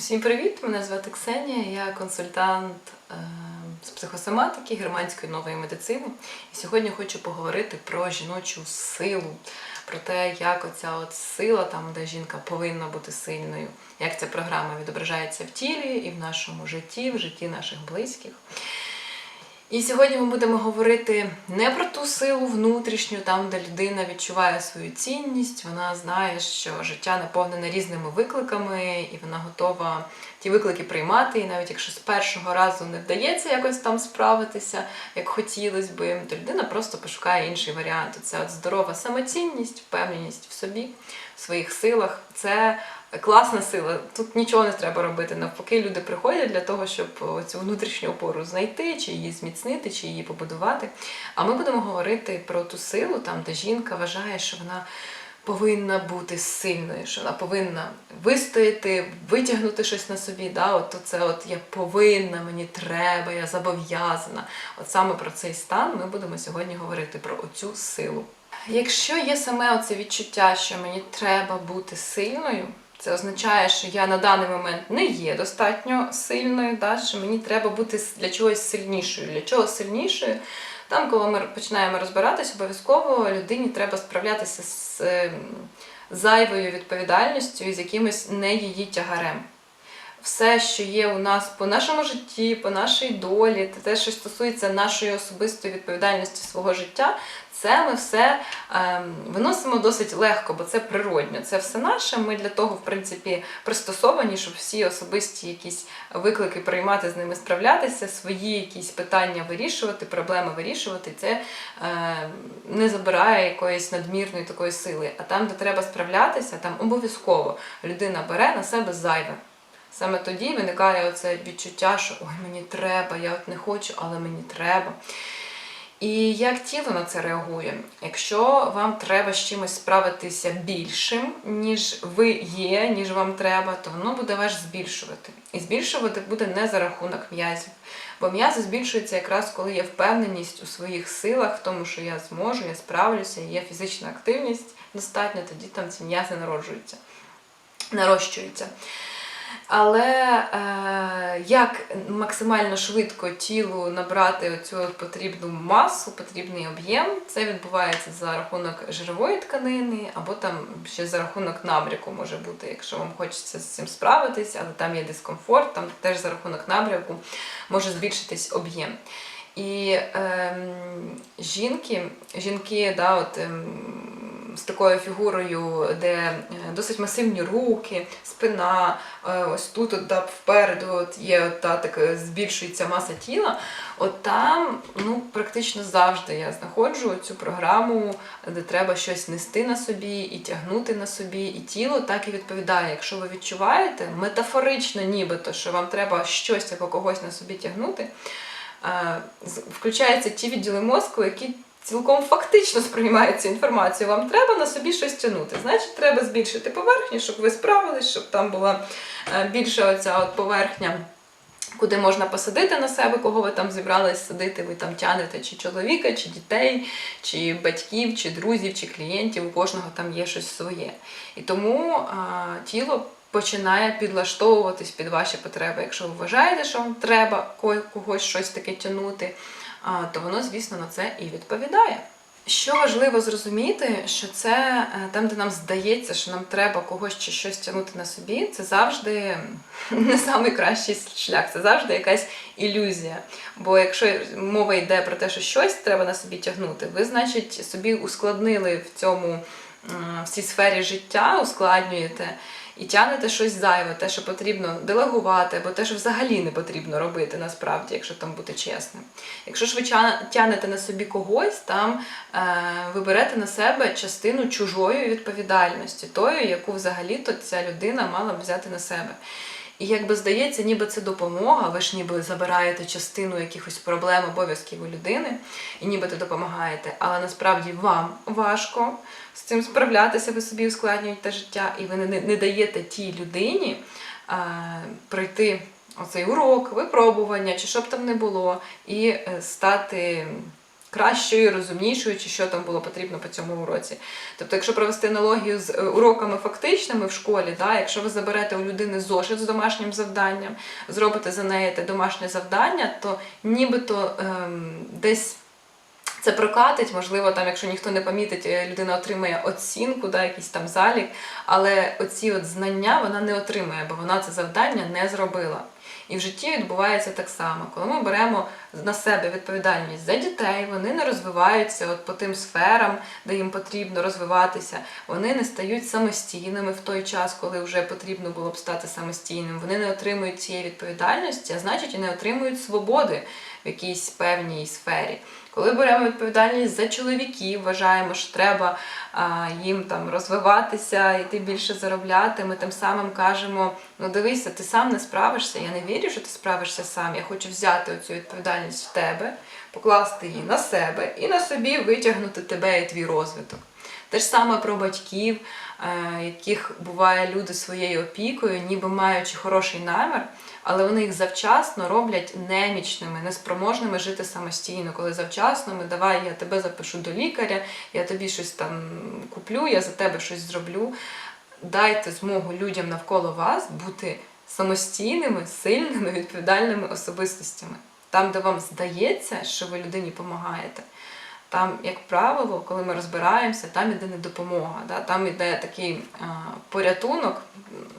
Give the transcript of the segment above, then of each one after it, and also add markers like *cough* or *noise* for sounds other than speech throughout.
Всім привіт! Мене звати Ксенія, я консультант е, з психосоматики германської нової медицини. І сьогодні хочу поговорити про жіночу силу, про те, як оця от сила, там, де жінка повинна бути сильною, як ця програма відображається в тілі і в нашому житті, в житті наших близьких. І сьогодні ми будемо говорити не про ту силу внутрішню, там, де людина відчуває свою цінність, вона знає, що життя наповнене різними викликами, і вона готова ті виклики приймати. І навіть якщо з першого разу не вдається якось там справитися, як хотілося би, то людина просто пошукає інший варіант. Це от здорова самоцінність, впевненість в собі, в своїх силах. Це класна сила. Тут нічого не треба робити. Навпаки, люди приходять для того, щоб цю внутрішню опору знайти, чи її зміцнити, чи її побудувати. А ми будемо говорити про ту силу, там, де жінка вважає, що вона. Повинна бути сильною, що вона повинна вистояти, витягнути щось на собі. Да? От це от я повинна, мені треба, я зобов'язана. От саме про цей стан ми будемо сьогодні говорити про оцю силу. Якщо є саме оце відчуття, що мені треба бути сильною, це означає, що я на даний момент не є достатньо сильною, да? що мені треба бути для чогось сильнішою. Для чого сильнішою? Там, коли ми починаємо розбиратись, обов'язково людині треба справлятися з е, зайвою відповідальністю і з якимось не її тягарем. Все, що є у нас по нашому житті, по нашій долі, те, що стосується нашої особистої відповідальності свого життя, це ми все е, виносимо досить легко, бо це природньо. Це все наше. Ми для того, в принципі, пристосовані, щоб всі особисті якісь виклики приймати, з ними справлятися, свої якісь питання вирішувати, проблеми вирішувати. Це е, не забирає якоїсь надмірної такої сили. А там, де треба справлятися, там обов'язково людина бере на себе зайве. Саме тоді виникає оце відчуття, що ой, мені треба, я от не хочу, але мені треба. І як тіло на це реагує? Якщо вам треба з чимось справитися більшим, ніж ви є, ніж вам треба, то воно буде вас збільшувати. І збільшувати буде не за рахунок м'язів. Бо м'язи збільшуються якраз коли є впевненість у своїх силах, в тому, що я зможу, я справлюся, є фізична активність достатньо, тоді там ці м'язи народжуються, нарощуються. Але е, як максимально швидко тілу набрати оцю потрібну масу, потрібний об'єм, це відбувається за рахунок жирової тканини, або там ще за рахунок набряку може бути, якщо вам хочеться з цим справитись, але там є дискомфорт, там теж за рахунок набряку може збільшитись об'єм. І е, жінки, жінки, да, от, е, з такою фігурою, де е, досить масивні руки, спина, е, ось тут от, да, впереду от є от, та, так, збільшується маса тіла. От там ну, практично завжди я знаходжу цю програму, де треба щось нести на собі і тягнути на собі, і тіло так і відповідає. Якщо ви відчуваєте метафорично, нібито, що вам треба щось або когось на собі тягнути, включаються ті відділи мозку, які цілком фактично сприймають цю інформацію. Вам треба на собі щось тягнути. Значить, треба збільшити поверхню, щоб ви справились, щоб там була більша оця от поверхня. Куди можна посадити на себе, кого ви там зібрались садити, ви там тянете чи чоловіка, чи дітей, чи батьків, чи друзів, чи клієнтів, у кожного там є щось своє. І тому а, тіло починає підлаштовуватись під ваші потреби. Якщо ви вважаєте, що вам треба когось щось таке тягнути, то воно, звісно, на це і відповідає. Що важливо зрозуміти, що це е, там, де нам здається, що нам треба когось чи щось тягнути на собі, це завжди не найкращий шлях, це завжди якась ілюзія. Бо якщо мова йде про те, що щось треба на собі тягнути, ви, значить, собі ускладнили в цьому в цій сфері життя, ускладнюєте і тягнете щось зайве, те, що потрібно делегувати, або те, що взагалі не потрібно робити, насправді, якщо там бути чесним. Якщо ж ви тягнете на собі когось, там е, ви берете на себе частину чужої відповідальності, тою, яку взагалі-то ця людина мала б взяти на себе. І якби здається, ніби це допомога, ви ж ніби забираєте частину якихось проблем, обов'язків у людини, і ніби ти допомагаєте. Але насправді вам важко з цим справлятися, ви собі ускладнюєте життя, і ви не, не даєте тій людині а, пройти оцей урок, випробування, чи що б там не було, і е, стати кращою, розумнішою, чи що там було потрібно по цьому уроці. Тобто, якщо провести аналогію з е, уроками фактичними в школі, да, якщо ви заберете у людини зошит з домашнім завданням, зробите за неї те домашнє завдання, то нібито ем, десь. Це прокатить, можливо, там, якщо ніхто не помітить, е, людина отримає оцінку, да, якийсь там залік, але оці от знання вона не отримає, бо вона це завдання не зробила. І в житті відбувається так само. Коли ми беремо на себе відповідальність за дітей, вони не розвиваються от по тим сферам, де їм потрібно розвиватися, вони не стають самостійними в той час, коли вже потрібно було б стати самостійним. Вони не отримують цієї відповідальності, а значить і не отримують свободи в якійсь певній сфері. Коли беремо відповідальність за чоловіків, вважаємо, що треба а, їм там розвиватися, йти більше заробляти. Ми тим самим кажемо: ну дивися, ти сам не справишся. Я не вірю, що ти справишся сам. Я хочу взяти цю відповідальність в тебе, покласти її на себе і на собі витягнути тебе і твій розвиток. Те ж саме про батьків, е, яких буває люди своєю опікою, ніби маючи хороший намір, але вони їх завчасно роблять немічними, неспроможними жити самостійно. Коли завчасно ми давай, я тебе запишу до лікаря, я тобі щось там куплю, я за тебе щось зроблю. Дайте змогу людям навколо вас бути самостійними, сильними, відповідальними особистостями. Там, де вам здається, що ви людині допомагаєте. Там, як правило, коли ми розбираємося, там іде не допомога. Да? Там іде такий а, порятунок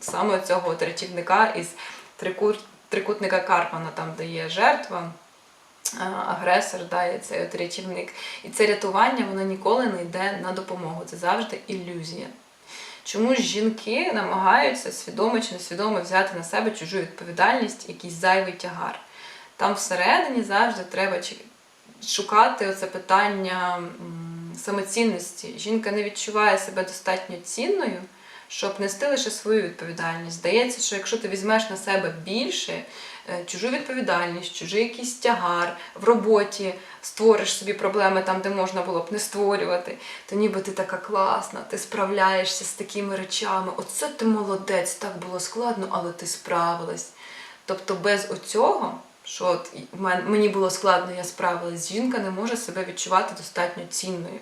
саме цього рятівника із трикут, трикутника Карпмана, там де є жертва, а, агресор, да, і цей от рятівник. І це рятування воно ніколи не йде на допомогу. Це завжди ілюзія. Чому жінки намагаються свідомо чи несвідомо взяти на себе чужу відповідальність, якийсь зайвий тягар? Там всередині завжди треба шукати оце питання самоцінності. Жінка не відчуває себе достатньо цінною, щоб нести лише свою відповідальність. Здається, що якщо ти візьмеш на себе більше, е, чужу відповідальність, чужий якийсь тягар в роботі, створиш собі проблеми там, де можна було б не створювати, то ніби ти така класна, ти справляєшся з такими речами. Оце ти молодець, так було складно, але ти справилась. Тобто без оцього, що от мені було складно, я справилась, жінка не може себе відчувати достатньо цінною.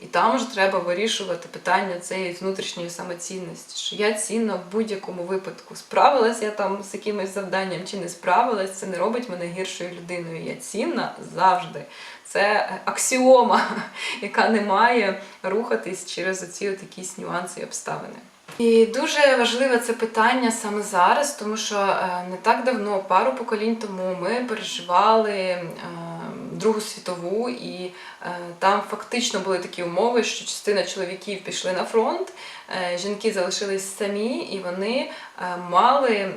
І там ж треба вирішувати питання цієї внутрішньої самоцінності, що я цінна в будь-якому випадку. Справилась я там з якимось завданням чи не справилась, це не робить мене гіршою людиною. Я цінна завжди. Це аксіома, *laughs* яка не має рухатись через оці от якісь нюанси і обставини. І дуже важливе це питання саме зараз, тому що е, не так давно, пару поколінь тому, ми переживали е, Другу світову, і е, там фактично були такі умови, що частина чоловіків пішли на фронт, е, жінки залишились самі, і вони е, мали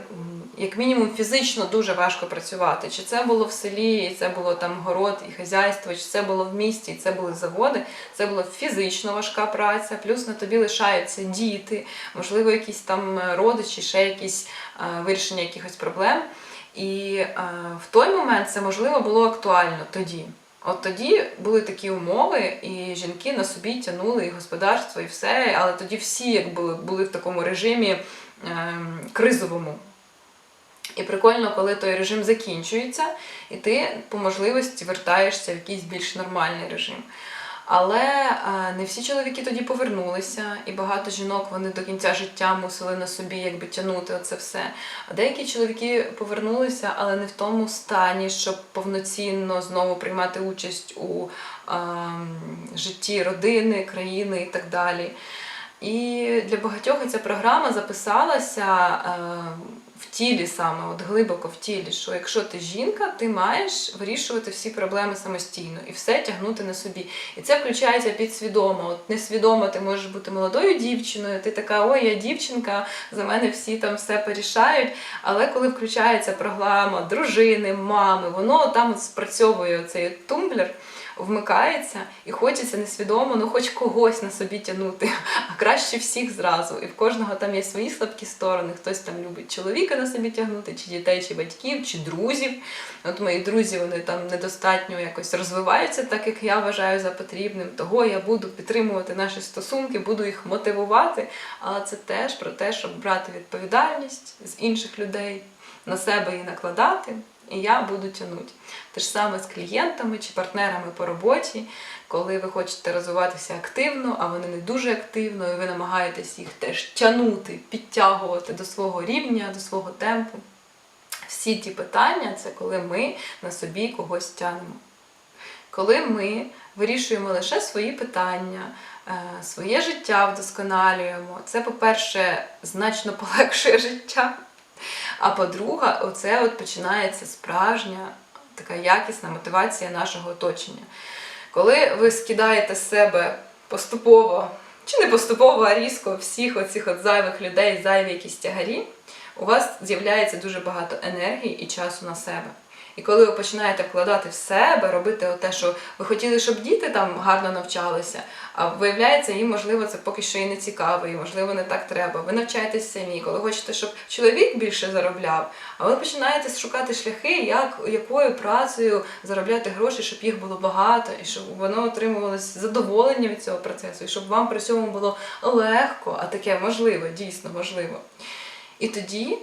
як мінімум фізично дуже важко працювати. Чи це було в селі, і це було там город і хазяйство, чи це було в місті, і це були заводи. Це була фізично важка праця, плюс на тобі лишаються діти, можливо, якісь там родичі, ще якісь е, вирішення якихось проблем. І е, в той момент це можливо було актуально тоді. От тоді були такі умови, і жінки на собі тягнули і господарство, і все. Але тоді всі як були, були в такому режимі е, кризовому. І прикольно, коли той режим закінчується, і ти по можливості вертаєшся в якийсь більш нормальний режим. Але е, не всі чоловіки тоді повернулися, і багато жінок вони до кінця життя мусили на собі якби тягнути оце все. А деякі чоловіки повернулися, але не в тому стані, щоб повноцінно знову приймати участь у е, житті родини, країни і так далі. І для багатьох ця програма записалася е, в тілі саме, от глибоко в тілі, що якщо ти жінка, ти маєш вирішувати всі проблеми самостійно і все тягнути на собі. І це включається підсвідомо. От несвідомо ти можеш бути молодою дівчиною, ти така, ой, я дівчинка, за мене всі там все порішають. Але коли включається програма дружини, мами, воно там спрацьовує цей тумблер вмикається і хочеться несвідомо, ну хоч когось на собі тягнути, а краще всіх зразу. І в кожного там є свої слабкі сторони. Хтось там любить чоловіка на собі тягнути, чи дітей, чи батьків, чи друзів. От мої друзі вони там недостатньо якось розвиваються, так як я вважаю за потрібним. Того я буду підтримувати наші стосунки, буду їх мотивувати. Але це теж про те, щоб брати відповідальність з інших людей на себе і накладати, і я буду тягнути. Те ж саме з клієнтами чи партнерами по роботі, коли ви хочете розвиватися активно, а вони не дуже активно, і ви намагаєтесь їх теж тягнути, підтягувати до свого рівня, до свого темпу. Всі ті питання це коли ми на собі когось тягнемо. Коли ми вирішуємо лише свої питання, е, своє життя вдосконалюємо, це, по-перше, значно полегшує життя. А по-друге, оце от починається справжня така якісна мотивація нашого оточення. Коли ви скидаєте з себе поступово, чи не поступово, а різко всіх оцих от зайвих людей, зайві якісь тягарі, у вас з'являється дуже багато енергії і часу на себе. І коли ви починаєте вкладати в себе, робити те, що ви хотіли, щоб діти там гарно навчалися, а виявляється, їм можливо це поки що і не цікаво, і можливо не так треба. Ви навчаєтесь самі, коли хочете, щоб чоловік більше заробляв, а ви починаєте шукати шляхи, як якою працею заробляти гроші, щоб їх було багато, і щоб воно отримувалось задоволення від цього процесу, і щоб вам при цьому було легко, а таке можливо, дійсно можливо. І тоді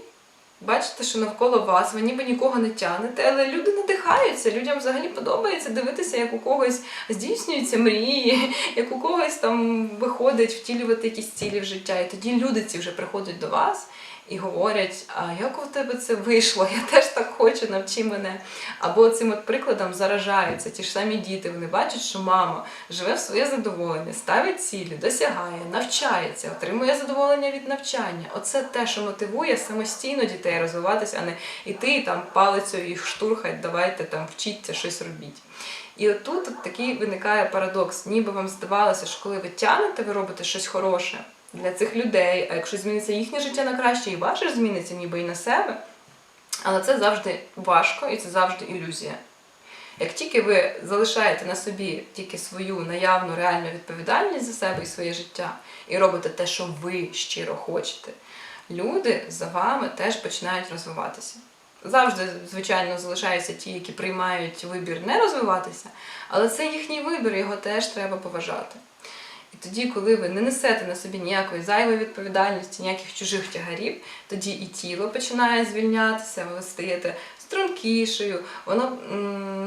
бачите, що навколо вас ви ніби нікого не тягнете, але люди надихаються. Людям взагалі подобається дивитися, як у когось здійснюються мрії, *laughs* як у когось там виходить втілювати якісь цілі в життя. І тоді люди ці вже приходять до вас. І говорять, а як у тебе це вийшло? Я теж так хочу, навчи мене. Або цим от прикладом заражаються ті ж самі діти. Вони бачать, що мама живе в своє задоволення, ставить цілі, досягає, навчається, отримує задоволення від навчання. Оце те, що мотивує самостійно дітей розвиватися, а не іти там палицею їх штурхать, давайте там вчіться щось робіть. І отут от такий виникає парадокс. Ніби вам здавалося, що коли ви тянете, ви робите щось хороше для цих людей, а якщо зміниться їхнє життя на краще, і ваше зміниться ніби і на себе. Але це завжди важко і це завжди ілюзія. Як тільки ви залишаєте на собі тільки свою наявну реальну відповідальність за себе і своє життя, і робите те, що ви щиро хочете, люди за вами теж починають розвиватися. Завжди, звичайно, залишаються ті, які приймають вибір не розвиватися, але це їхній вибір, його теж треба поважати. Тоді, коли ви не несете на собі ніякої зайвої відповідальності, ніяких чужих тягарів, тоді і тіло починає звільнятися, ви стаєте стрункішою, воно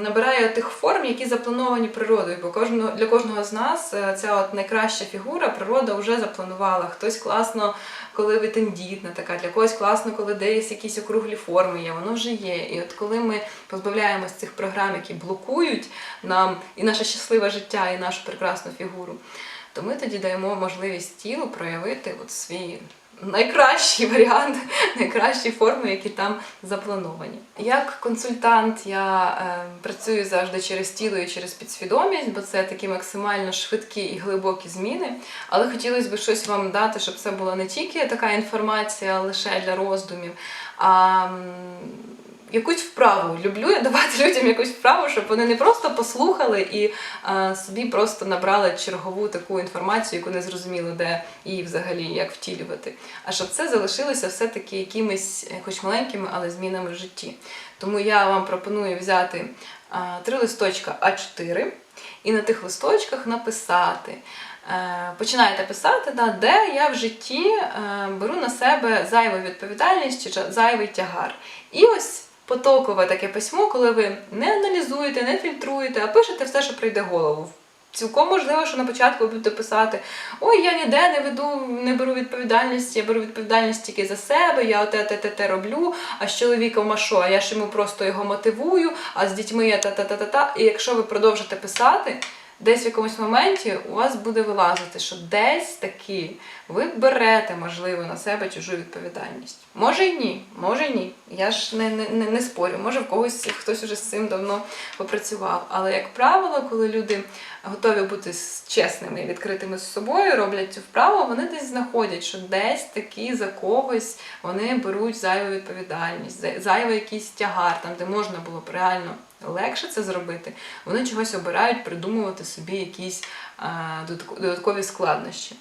набирає тих форм, які заплановані природою. Бо кожного для кожного з нас е, ця от найкраща фігура природа вже запланувала. Хтось класно, коли ви тендітна така, для когось класно, коли десь якісь округлі форми є, воно вже є. І от коли ми позбавляємось цих програм, які блокують нам і наше щасливе життя, і нашу прекрасну фігуру то ми тоді даємо можливість тілу проявити от свій найкращий *laughs* варіант, найкращі форми, які там заплановані. Як консультант я е, працюю завжди через тіло і через підсвідомість, бо це такі максимально швидкі і глибокі зміни. Але хотілося б щось вам дати, щоб це була не тільки така інформація лише для роздумів. а якусь вправу. Люблю я давати *laughs* людям якусь вправу, щоб вони не просто послухали і а, собі просто набрали чергову таку інформацію, яку не зрозуміло, де її взагалі як втілювати. А щоб це залишилося все-таки якимись, е, хоч маленькими, але змінами в житті. Тому я вам пропоную взяти а, три листочка А4 і на тих листочках написати. Е, Починаєте писати, да, де я в житті е, беру на себе зайву відповідальність чи зайвий тягар. І ось потокове таке письмо, коли ви не аналізуєте, не фільтруєте, а пишете все, що прийде в голову. Цілком можливо, що на початку ви будете писати: Ой, я ніде не веду, не беру відповідальність, я беру відповідальність тільки за себе, я оте те те те роблю, а з чоловіком а що? А я ж йому просто його мотивую, а з дітьми я та-та-та-та-та. І якщо ви продовжите писати, десь в якомусь моменті у вас буде вилазити, що десь таки ви берете, можливо, на себе чужу відповідальність. Може й ні, може й ні. Я ж не, не, не, спорю. Може, в когось хтось уже з цим давно попрацював. Але, як правило, коли люди готові бути чесними і відкритими з собою, роблять цю вправу, вони десь знаходять, що десь таки за когось вони беруть зайву відповідальність, зай- зайвий якийсь тягар, там, де можна було б реально легше це зробити, вони чогось обирають придумувати собі якісь а, додаткові складнощі.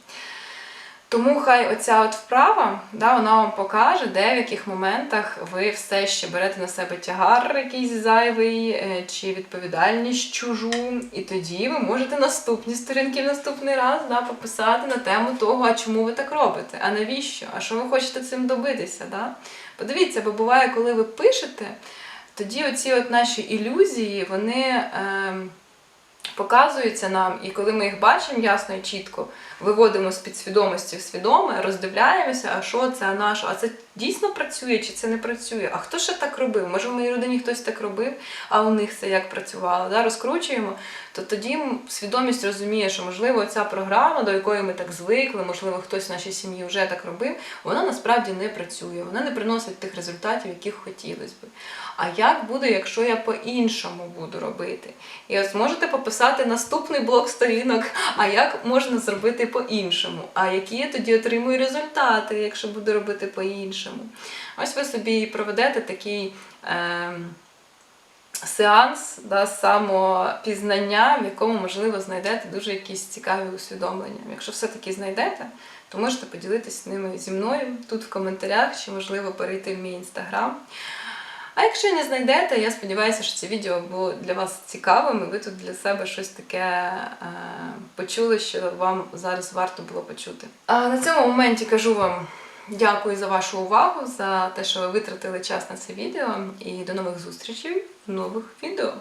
Тому хай оця от вправа, да, вона вам покаже, де в яких моментах ви все ще берете на себе тягар якийсь зайвий е, чи відповідальність чужу. І тоді ви можете наступні сторінки в наступний раз да, пописати на тему того, а чому ви так робите, а навіщо, а що ви хочете цим добитися. Да? Подивіться, бо буває, коли ви пишете. Тоді оці от наші ілюзії, вони. е, показуються нам, і коли ми їх бачимо ясно і чітко, виводимо з підсвідомості в свідоме, роздивляємося, а що це, наше, а це дійсно працює чи це не працює? А хто ще так робив? Може, в моїй родині хтось так робив, а у них це як працювало? Да? Розкручуємо, то тоді свідомість розуміє, що можливо ця програма, до якої ми так звикли, можливо, хтось в нашій сім'ї вже так робив, вона насправді не працює, вона не приносить тих результатів, яких хотілося би. А як буде, якщо я по-іншому буду робити? І ось можете пописати наступний блок сторінок, а як можна зробити по-іншому? А які я тоді отримую результати, якщо буду робити по-іншому? Ось ви собі проведете такий. ем, Сеанс да, самопізнання, в якому, можливо, знайдете дуже якісь цікаві усвідомлення. Якщо все-таки знайдете, то можете поділитися ними зі мною тут в коментарях, чи можливо перейти в мій інстаграм. А якщо не знайдете, я сподіваюся, що це відео було для вас цікавим, і ви тут для себе щось таке е, почули, що вам зараз варто було почути. А на цьому моменті кажу вам Дякую за вашу увагу, за те, що ви витратили час на це відео. І до нових зустрічей в нових відео.